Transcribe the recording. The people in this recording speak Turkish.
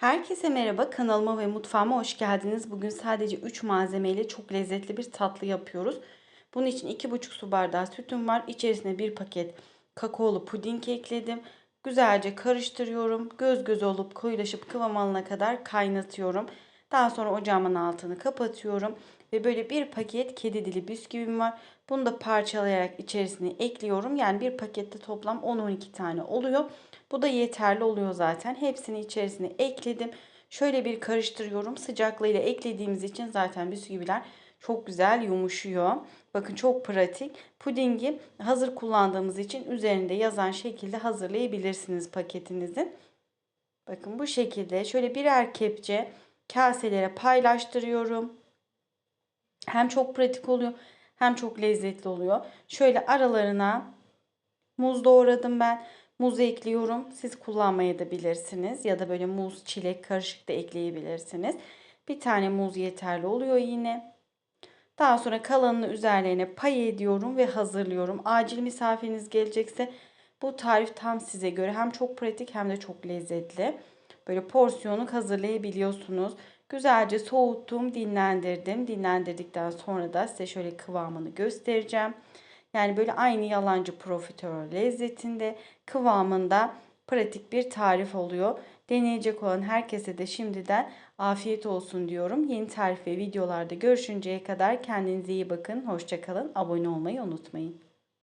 Herkese merhaba kanalıma ve mutfağıma hoş geldiniz. Bugün sadece 3 malzemeyle çok lezzetli bir tatlı yapıyoruz. Bunun için 2,5 su bardağı sütüm var. İçerisine bir paket kakaolu puding ekledim. Güzelce karıştırıyorum. Göz göz olup koyulaşıp kıvam alana kadar kaynatıyorum. Daha sonra ocağımın altını kapatıyorum. Ve böyle bir paket kedi dili bisküvim var. Bunu da parçalayarak içerisine ekliyorum. Yani bir pakette toplam 10-12 tane oluyor. Bu da yeterli oluyor zaten. Hepsini içerisine ekledim. Şöyle bir karıştırıyorum. Sıcaklığıyla eklediğimiz için zaten bisküviler çok güzel yumuşuyor. Bakın çok pratik. Pudingi hazır kullandığımız için üzerinde yazan şekilde hazırlayabilirsiniz paketinizi. Bakın bu şekilde şöyle birer kepçe kaselere paylaştırıyorum. Hem çok pratik oluyor hem çok lezzetli oluyor. Şöyle aralarına muz doğradım ben. Muz ekliyorum. Siz kullanmaya da bilirsiniz. Ya da böyle muz, çilek karışık da ekleyebilirsiniz. Bir tane muz yeterli oluyor yine. Daha sonra kalanını üzerlerine pay ediyorum ve hazırlıyorum. Acil misafiriniz gelecekse bu tarif tam size göre hem çok pratik hem de çok lezzetli. Böyle porsiyonluk hazırlayabiliyorsunuz. Güzelce soğuttum, dinlendirdim. Dinlendirdikten sonra da size şöyle kıvamını göstereceğim. Yani böyle aynı yalancı profiterol lezzetinde, kıvamında pratik bir tarif oluyor. Deneyecek olan herkese de şimdiden afiyet olsun diyorum. Yeni tarif ve videolarda görüşünceye kadar kendinize iyi bakın. Hoşçakalın. Abone olmayı unutmayın.